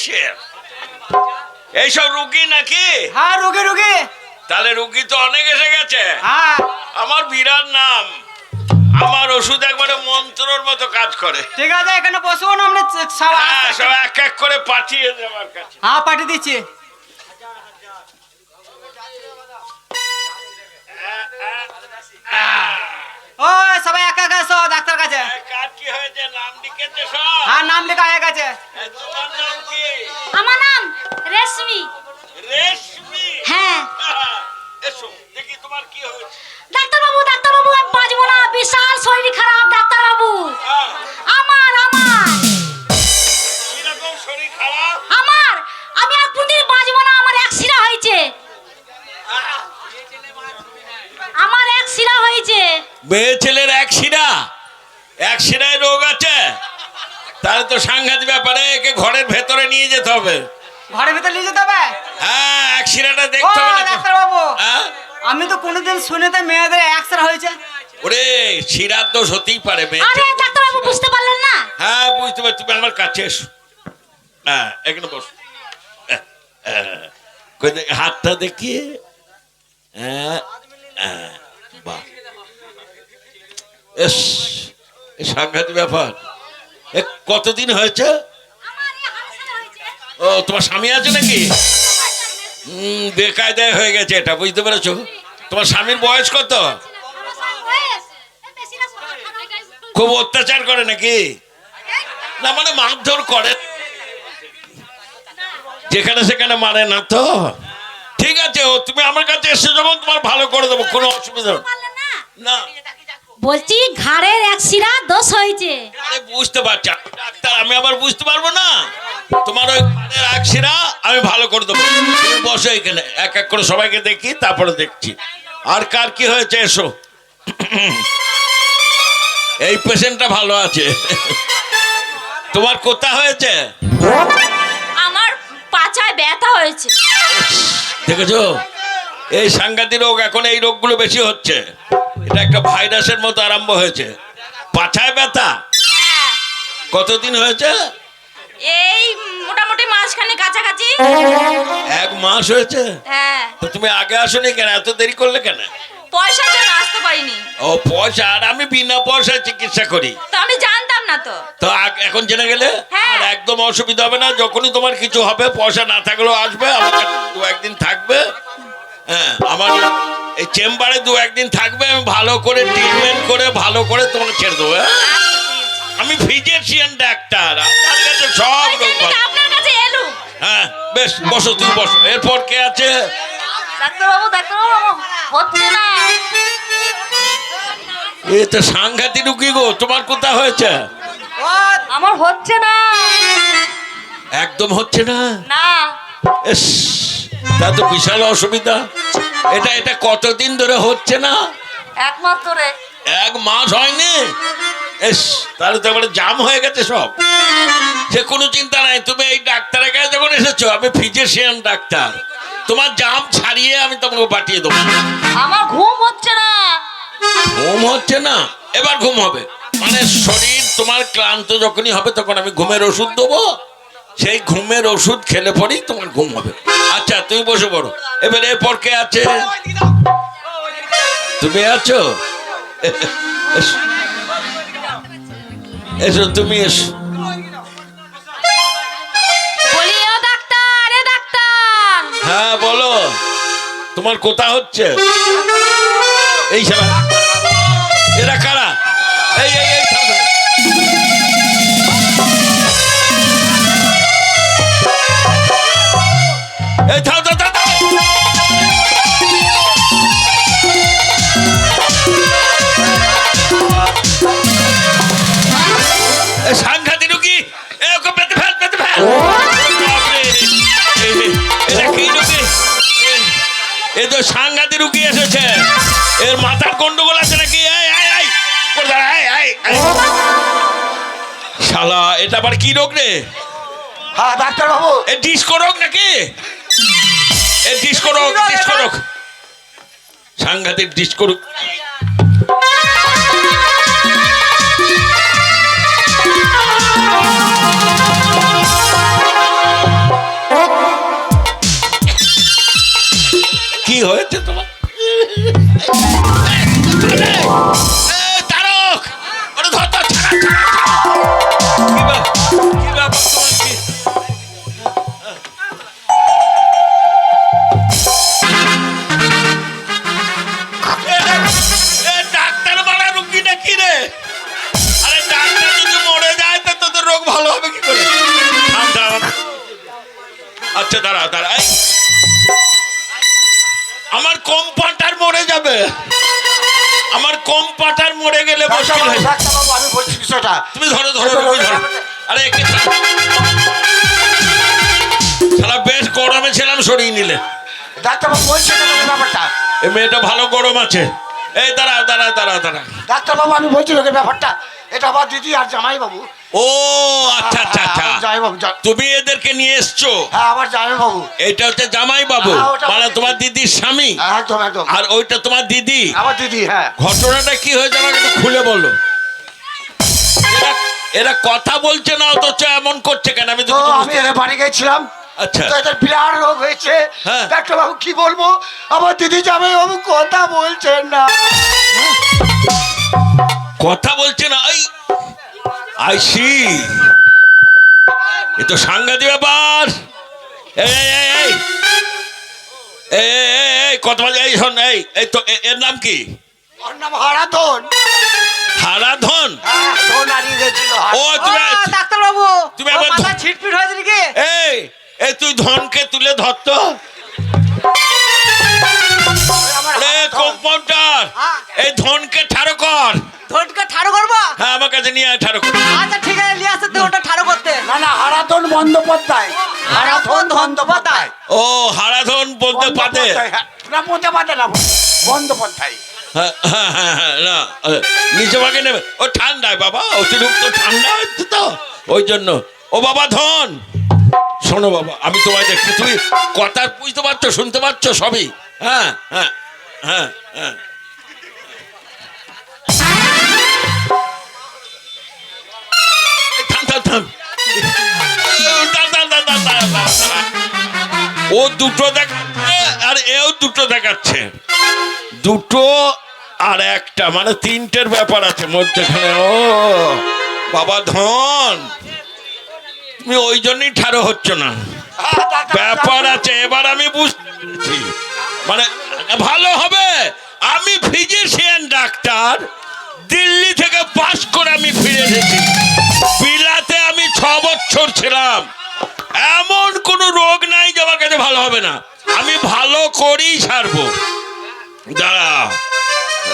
Physician এইসব রুগী নাকি? হ্যাঁ রুগী রুগী। তাহলে রুগী তো অনেক এসে গেছে। হ্যাঁ। আমার বিরাট নাম। আমার ওষুধ একবারে মন্ত্রর মতো কাজ করে। ঠিক আছে এখানে বসুন আপনি চ- সব হ্যাঁ সব এক এক করে পাঠিয়ে দেওয়ার কাছে। হ্যাঁ পাঠিয়ে দিচ্ছি। ও সবাই একা একা এসো ডাক্তার কাছে। কি হয়েছে? নাম লিখেছে সব? হ্যাঁ নাম লেখা হয়ে গেছে। তোমার নাম কি? আমার নাম রেশমি। রেশমি? হ্যাঁ। এসো দেখি তোমার কি হয়েছে। ডাক্তারবাবু ডাক্তারবাবু আমি বাঁচবো না। বিশাল শরীর খারাপ ডাক্তারবাবু। হ্যাঁ, আমার আমার। কীরকম শরীর খারাপ? আমার আমি আর কোনদিন বাঁচবো না। আমার এক শিরা হয়েছে। আমার এক শিরা হয়েছে। মেয়ে ছেলের এক শিরা? এক শিরায় রোগ আছে। তাহলে তো সাংঘাতিক ব্যাপারে একে ঘরের ভেতরে নিয়ে যেতে হবে। ঘরের ভিতরে নিয়ে যেতে হবে? হ্যাঁ এক শিরাটা দেখতে হবে না তো? ডাক্তারবাবু হ্যাঁ? আমি তো কোনোদিন শুনেতে মেয়েদের এক্সরে হয়েছে। ওরে শিরার দোষ হতেই পারে মেয়ে আরে ছেলে- ডাক্তারবাবু বুঝতে পারলেন না? হ্যাঁ বুঝতে পারছি তুমি আমার কাছে এসো। হ্যাঁ এখানে বস। হ্যাঁ, হ্যাঁ। কই দেখ, হাতটা দেখিয়ে। হ্যাঁ হ্যাঁ, বাহ। এস। সাংঘাতিক ব্যাপার। কতদিন হয়েছে? ও তোমার স্বামী আছে নাকি? হুম বেকায়দায় হয়ে গেছে এটা বুঝতে পেরেছ? তোমার স্বামীর বয়স কত? খুব অত্যাচার করে নাকি? না মানে মারধর করে। যেখানে সেখানে মারে না তো? ঠিক আছে ও তুমি আমার কাছে এসে যখন তোমার ভালো করে দেবো কোনো অসুবিধা না। বলছি ঘাড়ের এক শিরা দোষ হয়েছে। আরে বুঝতে পারছি। ডাক্তার আমি আবার বুঝতে পারব না? তোমার ওই ঘাড়ের এক শিরা আমি ভালো করে দেবো। তুমি বসো এখানে এক এক করে সবাইকে দেখি তারপরে দেখছি। আর কার কি হয়েছে এসো। এই পেশেন্টটা ভালো আছে। তোমার কোথা হয়েছে? আমার পাছায় ব্যথা হয়েছে। দেখেছ? এই সাংঘাতিক রোগ এখন এই রোগগুলো বেশি হচ্ছে। এটা একটা ভাইরাসের মতো আরম্ভ হয়েছে। পাছায় ব্যথা। হ্যাঁ, কতদিন হয়েছে? এই মোটামুটি মাঝখানে কাছাকাছি। এক মাস হয়েছে? হ্যাঁ। তো তুমি আগে আসোনি কেন? এত দেরি করলে কেন? পয়সার জন্য আসতে পারিনি। ও পয়সা? আর আমি বিনা পয়সায় চিকিৎসা করি। তো আমি জানতাম না তো। তো এখন জেনে গেলে? হ্যাঁ। আর একদম অসুবিধা হবে না যখনই তোমার কিছু হবে পয়সা না থাকলেও আসবে আমার একদিন থাকবে। হ্যাঁ আমার এই চেম্বারে দু একদিন থাকবে আমি ভালো করে ট্রিটমেন্ট করে ভালো করে তোমাকে ছেড়ে দেবো হ্যাঁ? আমি ফিজিশিয়ান ডাক্তার আপনার কাছে সব রোগ হ্যাঁ বেশ বসো তুমি বসো। এরপর কে আছে? ডাক্তারবাবু ডাক্তারবাবু হচ্ছে না। এ তো সাংঘাতিক রুগী গো তোমার কোথা হয়েছে? আমার হচ্ছে না। একদম হচ্ছে না? না। এস। তা তো বিশাল অসুবিধা। এটা এটা কতদিন ধরে হচ্ছে না? একমাত্র রে এক মাস হয়নি? এস তাহলে তো এবারে জাম হয়ে গেছে সব। সে কোনো চিন্তা নাই তুমি এই ডাক্তারের কাছে যখন এসেছ আমি ফিজিশিয়ান ডাক্তার। তোমার জাম ছাড়িয়ে আমি তোমাকে পাঠিয়ে দেবো। আমার ঘুম হচ্ছে না। ঘুম হচ্ছে না? এবার ঘুম হবে। মানে শরীর তোমার ক্লান্ত যখনই হবে তখন আমি ঘুমের ওষুধ দেবো। সেই ঘুমের ওষুধ খেলে পরেই তোমার ঘুম হবে। আচ্ছা তুমি বসে পড়ো। এবার এরপর কে আছে? তুমি আছো? এসো। তুমি এসো। হ্যাঁ বলো। তোমার কোথা হচ্ছে? এই সারা এরা কারা? এই এই এই থাম। এ রুগী এ ওকে পেতে ফেল পেতে ফেল। এ- এ- এটা কি রুগী? এ- তো সাংঘাতিক রুগী এসেছে। এর মাথার গন্ডগোল আছে নাকি। শালা এটা আবার কি রোগ রে? হ্যাঁ ডাক্তারবাবু। এ ডিস্কো রোগ নাকি? এ ডিস্কো রক ডিস্কো রক সাংঘাতিক ডিস্কো হবে কি করে? আচ্ছা দাঁড়া দাঁড়া আমার কম পাটার মরে যাবে। আমার কম পাটার মরে গেলে মুশকিল হয়ে ডাক্তারবাবু আমি বলছি বিষয়টা। তুমি ধরো ধরো ধরো আরে একটু থাম। বেশ গরমে ছিলাম সরিয়ে নিলে। ডাক্তারবাবু বলছি ব্যাপারটা? এই মেয়েটা ভালো গরম আছে। এই দাঁড়া দাঁড়া দাঁড়া দাঁড়া ডাক্তারবাবু আমি বলছি লোকের ব্যাপারটা। এটা আমার দিদি আর জামাই বাবু ও আচ্ছা আচ্ছা আচ্ছা। বাবু তুমি এদেরকে নিয়ে এসছো? হ্যাঁ আমার জামাই বাবু এটা হচ্ছে জামাই বাবু হ্যাঁ, মানে তোমার দিদির স্বামী। একদম আর ওইটা তোমার দিদি। আমার দিদি হ্যাঁ। ঘটনাটা কি হয়েছে আমাকে একটু খুলে বলো। এরা এরা কথা বলছে না অথচ এমন করছে কেন? আমি আমি এদের বাড়ি গেছিলাম। আচ্ছা। এদের বিরাট রোগ হয়েছে। হ্যাঁ। ডাক্তারবাবু কি বলব? আমার দিদি জামাই বাবু কথা বলছেন না। কথা বলছে না। আই আইসি এ তো সাংঘাতিক ব্যাপার। এই কত এই শোন এই এই তো এর নাম কি? ওর নাম হারাধন। হারাধন? হ্যাঁ ধন হারিয়ে গেছিল ও ও তুমি ডাক্তার তুমি আবার মাথা ছিটপিট হয়েছে নাকি? এই এই তুই ধনকে তুলে ধরত আমার কম্পাউন্ডার হ্যাঁ। এই ধনকে ঠাড়ো কর। ধনকে ঠাড়ো করব? হ্যাঁ আমার কাছে নিয়ে ঠাড়ো কর। না হারাধন বন্দ্যোপাধ্যায়। হারাধন বন্দ্যোপাধ্যায়? ও হারাধন বন্দ্যোপাধ্যায়, হ্যাঁ। না বলতে না বন্দ্যোপাধ্যায়। হ্যাঁ, হ্যাঁ, হ্যাঁ, না নিচে ভাগে নেবে। ও ঠান্ডায় বাবা অতিরিক্ত ঠান্ডা হচ্ছে তো। ওই জন্য। ও বাবা ধন। শোনো বাবা আমি তোমায় দেখছি তুমি কথা বুঝতে পারছ শুনতে পারছ সবই। হ্যাঁ হ্যাঁ হ্যাঁ হ্যাঁ। থাম থাম থাম। ও দুটো দেখাচ্ছে আর এও দুটো দেখাচ্ছে। দুটো আর একটা মানে তিনটের ব্যাপার আছে মধ্যখানে। ও, বাবা ধন, তুমি ওই জন্যই ঠাড়ো হচ্ছ না। ব্যাপার আছে, এবার আমি বুঝছি। মানে ভালো হবে, আমি ফিজিশিয়ান ডাক্তার। দিল্লি থেকে পাশ করে আমি ফিরে এসেছি। বিলাতে আমি ছ বছর ছিলাম। এমন কোনো রোগ নাই যে আমার কাছে ভালো হবে না। আমি ভালো করেই ছাড়বো দাঁড়া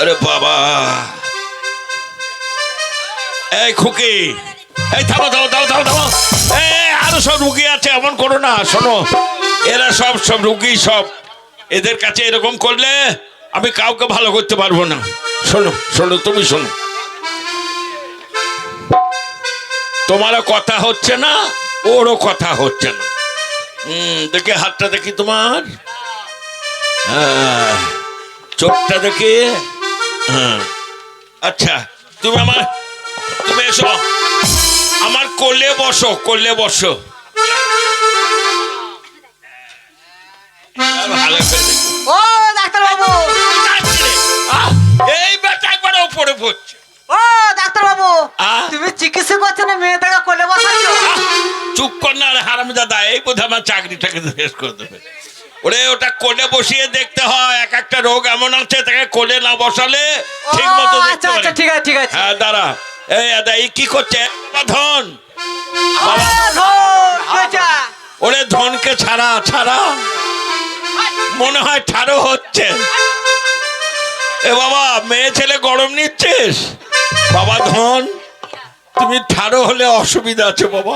আরে বাবা। এই খুকি। এই থামো থামো থামো থামো থামো। এই, আরও সব রুগী আছে, এমন করো না, শোনো। এরা সব সব রুগী সব। এদের কাছে এরকম করলে আমি কাউকে ভালো করতে পারব না। শোনো শোনো তুমি শোনো। তোমারও কথা হচ্ছে না ওরও কথা হচ্ছে না। দেখি হাতটা দেখি তোমার। হ্যাঁ চোখটা দেখি। হ্যাঁ আচ্ছা তুমি আমার তুমি এসো। আমার কোলে বসো কোলে বসো। ভালো করে ও ডাক্তার বাবু আহ, এই বেটা একবার উপরে পড়ছে। ও ডাক্তার বাবু তুমি চিকিৎসা করছ না মেয়েটাকে কোলে বসাচ্ছ? চুপ কর না এই বোধ আমার চাকরিটাকে শেষ করে দেবে। ওরে ওটা কোলে বসিয়ে দেখতে হয় এক একটা রোগ এমন আছে তাকে কোলে না বসালে ঠিক মতো আচ্ছা আচ্ছা ঠিক আছে ঠিক আছে। হ্যাঁ দাঁড়া। এই দাদা এই কি করছে? ধন? ওরে ধনকে ছাড়া ছাড়া। মনে হয় ঠাড়ো হচ্ছে। এ বাবা মেয়ে ছেলে গরম নিচ্ছিস? বাবা ধন তুমি ঠাড়ো হলে অসুবিধা আছে বাবা।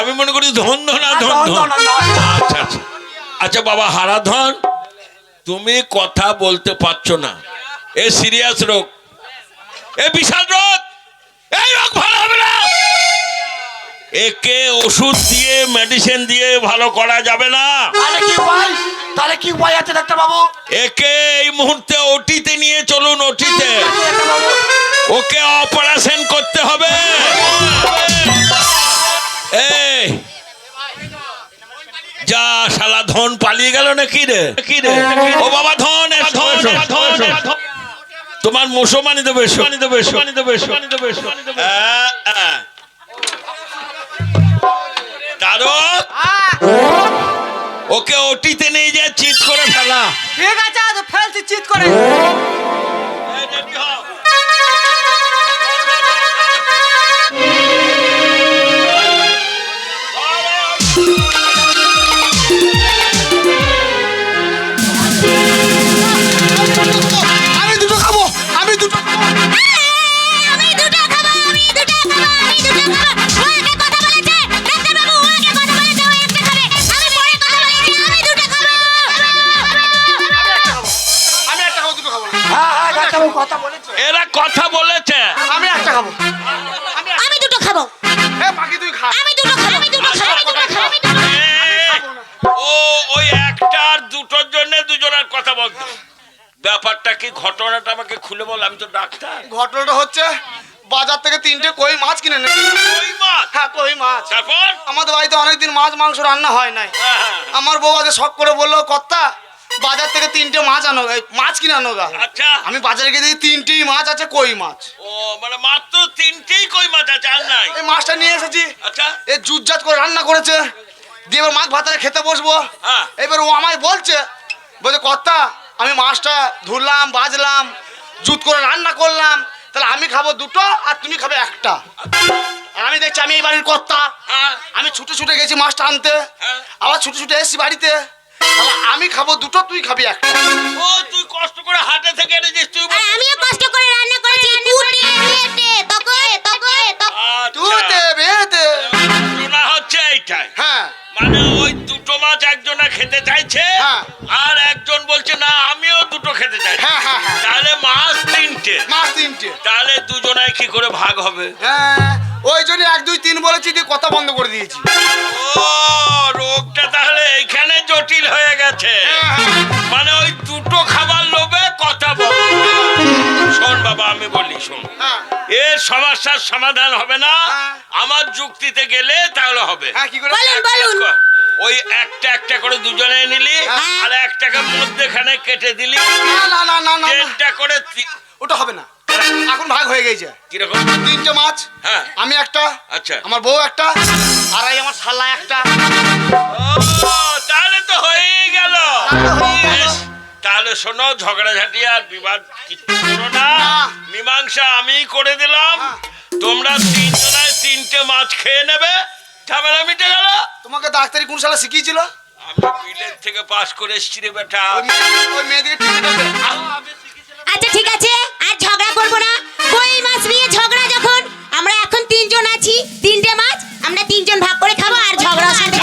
আমি মনে করি ধন ধনা ধন ধন, ধন। ধন, ধন। আচ্ছা আচ্ছা। আচ্ছা বাবা হারাধন তুমি কথা বলতে পারছ না। এ সিরিয়াস রোগ। এ বিশাল রোগ। এই রোগ ভালো হবে না। একে ওষুধ দিয়ে মেডিসিন দিয়ে ভালো করা যাবে না। তাহলে কি উপায়? তাহলে কি উপায় আছে ডাক্তারবাবু? একে এই মুহূর্তে ওটিতে নিয়ে চলুন ওটিতে। ওকে অপারেশন করতে হবে। এই যা শালা ধন পালিয়ে গেল নাকি রে? কি রে? ও বাবা ধন এ ধন ধন। তোমার মোশো মানি দেবে মানি দেবে মানি দেবে মানি দেবে ওটিতে নিয়ে যা চিৎ করে ফেলা। ঠিক আছে ফেলছি চিত করে। বলতো ব্যাপারটা কি ঘটনাটা আমাকে খুলে বল আমি তো ডাক্তার। ঘটনাটা হচ্ছে বাজার থেকে তিনটে কই মাছ কিনে এনেছি ওই মাছ? হ্যাঁ কই মাছ। তারপর আমাদের বাড়িতে অনেকদিন মাছ মাংস রান্না হয় নাই। হ্যাঁ, হ্যাঁ। আমার বউ আজ শখ করে বলল কর্তা বাজার থেকে তিনটে মাছ আনো মাছ কিনে আনো গা। আচ্ছা। আমি বাজারে গিয়ে দেখি তিনটেই মাছ আছে কই মাছ। ও মানে মাত্র তিনটেই কই মাছ আছে আর নাই? এই মাছটা নিয়ে এসেছি। আচ্ছা। এ জুটজাত করে রান্না করেছে। দিয়ে এবার মাছ ভাতারে খেতে বসবো। হ্যাঁ। এবার ও আমায় বলছে বলছে কর্তা আমি মাছটা ধুলাম বাজলাম জুত করে রান্না করলাম তাহলে আমি খাব দুটো আর তুমি খাবে একটা। আর আমি দেখছি আমি এই বাড়ির কর্তা। হ্যাঁ। আমি ছুটে ছুটে গেছি মাছটা আনতে। হ্যাঁ। আবার ছুটে ছুটে এসেছি বাড়িতে। তাহলে আমি খাব দুটো তুই খাবি একটা। ও তুই কষ্ট করে হাটে থেকে এনেছিস তুই আমিও কষ্ট করে রান্না করেছি কুটে কেটে তকে তকে তকে তুই আচ্ছা। বেতে। শোনা হচ্ছে এইটাই। হ্যাঁ। মানে ওই দুটো মাছ একজনা খেতে চাইছে। আর একজন বলছে না আমিও দুটো খেতে চাই। হ্যাঁ হ্যাঁ হ্যাঁ। তাহলে মাছ তিনটে। মাছ তিনটে। তাহলে দুজনায় কি করে ভাগ হবে? হ্যাঁ ওই জন্য এক দুই তিন বলেছি দিয়ে কথা বন্ধ করে দিয়েছি। ও রোগটা তাহলে এইখানে জটিল হয়ে গেছে। মানে ওই দুটো খাবার লোভে কথা বল। শোন বাবা আমি বলি শোন। হ্যাঁ। এর সমস্যার সমাধান হবে না। আমার যুক্তিতে গেলে তাহলে হবে। হ্যাঁ কি করে? বলুন বলুন। ওই একটা একটা করে দুজনে নিলি হ্যাঁ। আর একটাকে মধ্যেখানে কেটে দিলি। না না না না না। করে ওটা হবে না। এখন ভাগ হয়ে গেছে। কীরকম? তিনটে মাছ হ্যাঁ। আমি একটা আচ্ছা। আমার বউ একটা আর আমার শালা একটা। ও তাহলে তো হয়েই গেল। তাহলে শোনো ঝগড়াঝাটি আর বিবাদ কিছু না। না। মীমাংসা আমি করে দিলাম। হ্যাঁ। তোমরা তিনজনায় তিনটে মাছ খেয়ে নেবে। ঝামেলা মিটে গেল। তোমাকে ডাক্তারি কোন শালা শিখিয়েছিল? আমি বিলেত থেকে পাস করে এসেছি রে বেটা। ওই মেয়ে- ওই মেয়েদিকে টিপে দেবে আচ্ছা ঠিক আছে আর ঝগড়া করব না। কই মাছ নিয়ে ঝগড়া যখন? আমরা এখন তিনজন আছি তিনটে মাছ আমরা তিনজন ভাগ করে খাব আর ঝগড়া শান্তি